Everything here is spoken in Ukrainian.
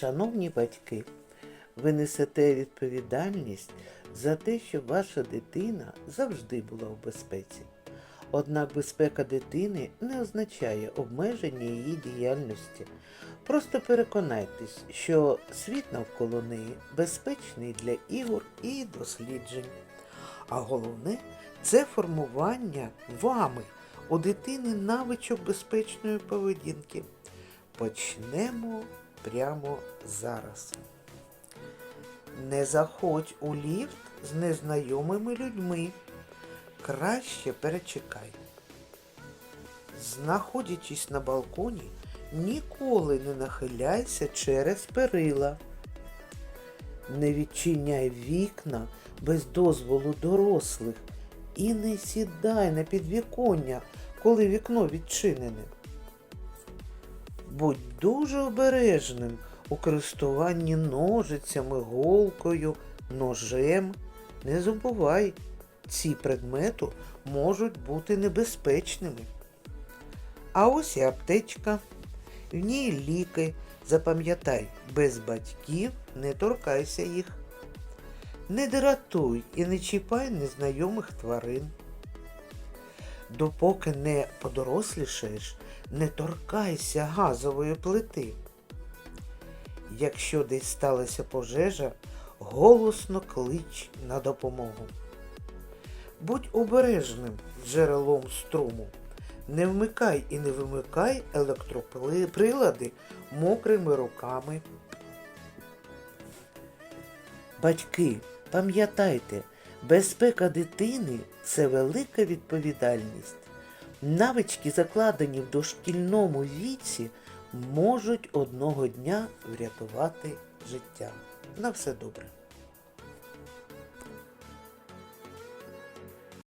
Шановні батьки, ви несете відповідальність за те, щоб ваша дитина завжди була в безпеці. Однак безпека дитини не означає обмеження її діяльності. Просто переконайтесь, що світ навколо неї безпечний для ігор і досліджень. А головне це формування вами у дитини навичок безпечної поведінки. Почнемо прямо зараз. Не заходь у ліфт з незнайомими людьми. Краще перечекай. Знаходячись на балконі, ніколи не нахиляйся через перила. Не відчиняй вікна без дозволу дорослих і не сідай на підвіконня, коли вікно відчинене. Будь дуже обережним у користуванні ножицями, голкою, ножем. Не забувай, ці предмети можуть бути небезпечними. А ось і аптечка. В ній ліки. Запам'ятай, без батьків не торкайся їх. Не дратуй і не чіпай незнайомих тварин. Допоки не подорослішаєш, не торкайся газової плити. Якщо десь сталася пожежа, голосно клич на допомогу. Будь обережним джерелом струму. Не вмикай і не вимикай електроприлади мокрими руками. Батьки, пам'ятайте, безпека дитини це велика відповідальність. Навички, закладені в дошкільному віці, можуть одного дня врятувати життя. На все добре.